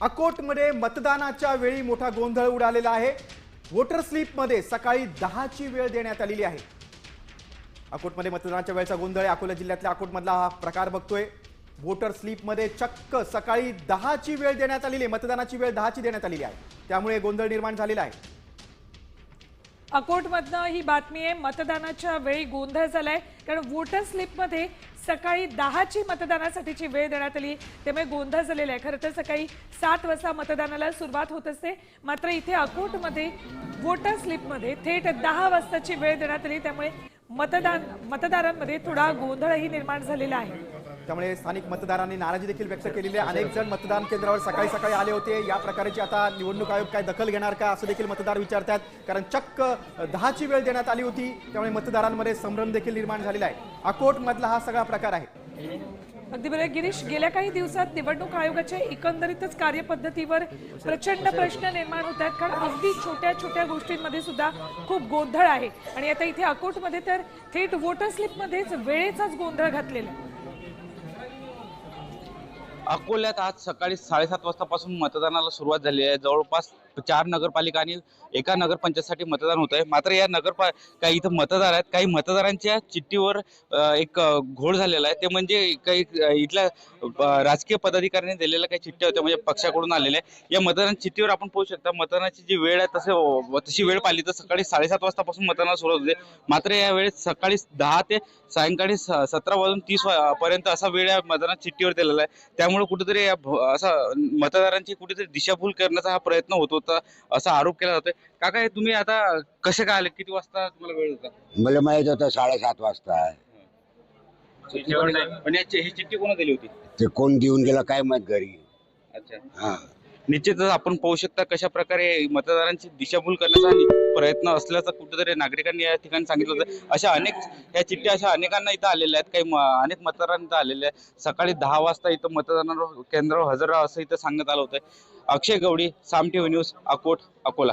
अकोटमध्ये मतदानाच्या वेळी मोठा गोंधळ उडालेला आहे. वोटर स्लिपमध्ये सकाळी दहाची वेळ देण्यात आलेली आहे. अकोटमध्ये मतदानाच्या वेळेचा गोंधळ आहे. अकोला जिल्ह्यातल्या अकोटमधला हा प्रकार बघतोय. वोटर स्लिपमध्ये चक्क सकाळी दहाची वेळ देण्यात आलेली आहे. मतदानाची वेळ दहाची देण्यात आलेली आहे. त्यामुळे गोंधळ निर्माण झालेला आहे. अकोटमधनं ही बातमी आहे. मतदानाच्या वेळी गोंधळ झालाय. कारण वोटर स्लिपमध्ये सकाळी दहाची मतदानासाठीची वेळ देण्यात आली. त्यामुळे गोंधळ झालेला आहे. खरं तर सकाळी सात वाजता मतदानाला सुरुवात होत असते. मात्र इथे अकोटमध्ये वोटर स्लिपमध्ये थेट दहा वाजताची वेळ देण्यात आली. त्यामुळे मतदान मतदारांमध्ये थोडा गोंधळही निर्माण झालेला आहे. त्यामुळे स्थानिक मतदारांनी नाराजी देखील व्यक्त केलेली आहे. अनेक जण मतदान केंद्रावर सकाळी सकाळी आले होते. या प्रकाराची आता निवडणूक आयोग काय दखल घेणार का असं देखील मतदार विचारतात. कारण चक्क दहाची वेळ देण्यात आली होती. त्यामुळे मतदारांमध्ये संभ्रम देखील निर्माण झालेला आहे. अकोट मधला हा सगळा प्रकार आहे. अगदी बरोबर. गिरीश गेल्या काही दिवसात निवडणूक आयोगाच्या एकंदरीतच कार्यपद्धतीवर प्रचंड प्रश्न निर्माण होत आहेत. कारण अगदी छोट्या छोट्या गोष्टींमध्ये सुद्धा खूप गोंधळ आहे. आणि आता इथे अकोटमध्ये तर थेट वोटर स्लिपमध्येच वेळेचाच गोंधळ घातलेला आहे. अकोल्यात आज सकाळी साडेसात वाजतापासून मतदानाला सुरुवात झाली आहे. जवळपास चार नगरपालिका आणि एका नगरपंचायतसाठी मतदान होत आहे मात्र या नगरपा काही इथं मतदार आहेत. काही मतदारांच्या चिठ्ठीवर एक घोळ झालेला आहे. ते म्हणजे काही इथल्या राजकीय पदाधिकाऱ्यांनी दिलेल्या काही चिठ्ठ्या होत्या म्हणजे पक्षाकडून आलेल्या या मतदान चिठ्ठीवर आपण पाहू शकता. मतदानाची जी वेळ आहे तसे तशी वेळ पाहिली तर सकाळी साडेसात वाजतापासून मतदानाला सुरुवात होते. मात्र या वेळेत सकाळी दहा ते सायंकाळी स- सतरा वाजून तीस पर्यंत असा वेळ या मतदान चिठ्ठीवर दिलेला आहे. त्यामुळे कुठेतरी या भ- असा मतदारांची कुठेतरी दिशाभूल करण्याचा हा प्रयत्न होत होता. असा आरोप केला जातोय. काका हे तुम्ही आता कसे काय आले? किती वाजता तुम्हाला वेळ होता? मला माहीत होतं साडेसात वाजता आहे. पण याची ही चिठ्ठी कोणा दिली होती? ते कोण देऊन गेला काय माहीत घरी. अच्छा. हा. निश्चितच आपण पाहू शकता कशा प्रकारे मतदारांची दिशाभूल करण्याचा प्रयत्न असल्याचं कुठेतरी नागरिकांनी या ठिकाणी सांगितलं होतं. अशा अनेक या चिठ्ठ्या अशा अनेकांना इथं आलेल्या आहेत. काही अनेक मतदारांना इथं आलेल्या आहेत. सकाळी दहा वाजता इथं मतदानावर केंद्रावर हजर राहा असं इथं सांगण्यात आलं होतं. Akshay Gawdi Saam TV news Akot Akola.